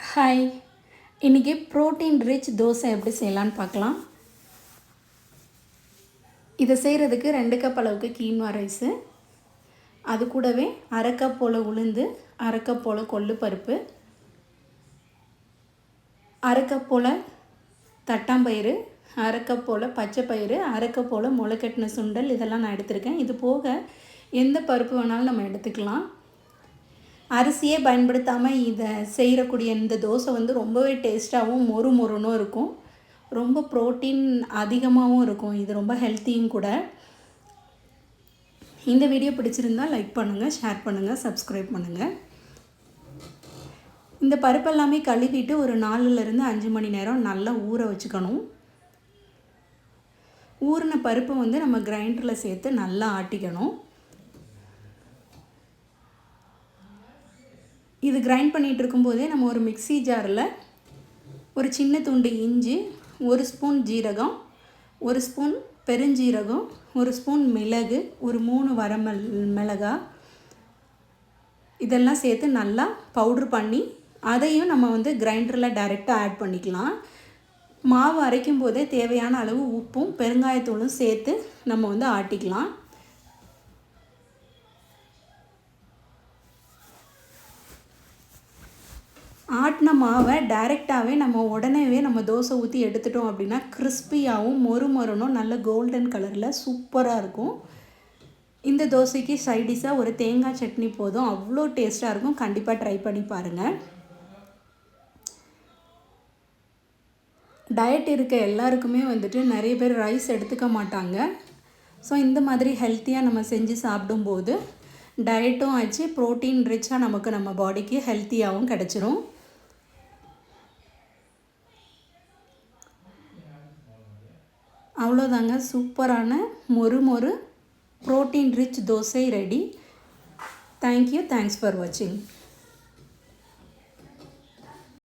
Hi இன்றைக்கி protein rich dosa எப்படி செய்யலான்னு பார்க்கலாம். இதை செய்கிறதுக்கு ரெண்டு கப் அளவுக்கு கீன்வா ரைஸு அது கூடவே அரைக்கப் போல் உளுந்து அரைக்கப் போல் கொள்ளு பருப்பு அரைக்கப் போல் தட்டாம்பயிறு அரைக்கப் போல் பச்சை பயிறு அரை போல் முளைக்கட்டின சுண்டல் இதெல்லாம் நான் எடுத்திருக்கேன். இது போக எந்த பருப்பு வேணாலும் நம்ம எடுத்துக்கலாம். அரிசியே பயன்படுத்தாமல் இதை செய்கிறக்கூடிய இந்த தோசை வந்து ரொம்பவே டேஸ்ட்டாகவும் மொறு மொறுனும் இருக்கும். ரொம்ப ப்ரோட்டீன் அதிகமாகவும் இருக்கும். இது ரொம்ப ஹெல்த்தியும் கூட. இந்த வீடியோ பிடிச்சிருந்தால் லைக் பண்ணுங்கள் ஷேர் பண்ணுங்கள் சப்ஸ்கிரைப் பண்ணுங்கள் இந்த பருப்பெல்லாமே கழுவிட்டு ஒரு நாலுலேருந்து அஞ்சு மணி நேரம் நல்லா ஊற வச்சுக்கணும். ஊறின பருப்பை வந்து நம்ம கிரைண்டரில் சேர்த்து நல்லா ஆட்டிக்கணும். இது கிரைண்ட் பண்ணிகிட்டு இருக்கும்போதே நம்ம ஒரு மிக்சி ஜாரில் ஒரு சின்ன துண்டு இஞ்சி ஒரு ஸ்பூன் ஜீரகம் ஒரு ஸ்பூன் பெருஞ்சீரகம் ஒரு ஸ்பூன் மிளகு ஒரு மூணு வரமல் மிளகா. இதெல்லாம் சேர்த்து நல்லா பவுட்ரு பண்ணி அதையும் நம்ம வந்து கிரைண்டரில் டைரெக்டாக ஆட் பண்ணிக்கலாம். மாவு அரைக்கும் போதே தேவையான அளவு உப்பும் பெருங்காயத்தூளும் சேர்த்து நம்ம வந்து ஆட்டிக்கலாம். ஆட்டின மாவை டைரெக்டாகவே நம்ம உடனேவே நம்ம தோசை ஊற்றி எடுத்துட்டோம் அப்படின்னா கிறிஸ்பியாகவும் மொறுமொறனும் நல்ல கோல்டன் கலரில் சூப்பராக இருக்கும். இந்த தோசைக்கு சைடிஷாக ஒரு தேங்காய் சட்னி போதும். அவ்வளோ டேஸ்ட்டாக இருக்கும். கண்டிப்பாக ட்ரை பண்ணி பாருங்கள் டயட் இருக்க எல்லாருக்குமே வந்துட்டு நிறைய பேர் ரைஸ் எடுத்துக்க மாட்டாங்க. ஸோ இந்த மாதிரி ஹெல்த்தியாக நம்ம செஞ்சு சாப்பிடும்போது டயட்டும் ஆச்சு. ப்ரோட்டீன் ரிச்சாக நமக்கு நம்ம பாடிக்கு ஹெல்த்தியாகவும் கிடச்சிரும். அவ்வளோதாங்க. சூப்பரான மொறு மொறு protein rich dosa ready. Thank you thanks for வாட்சிங்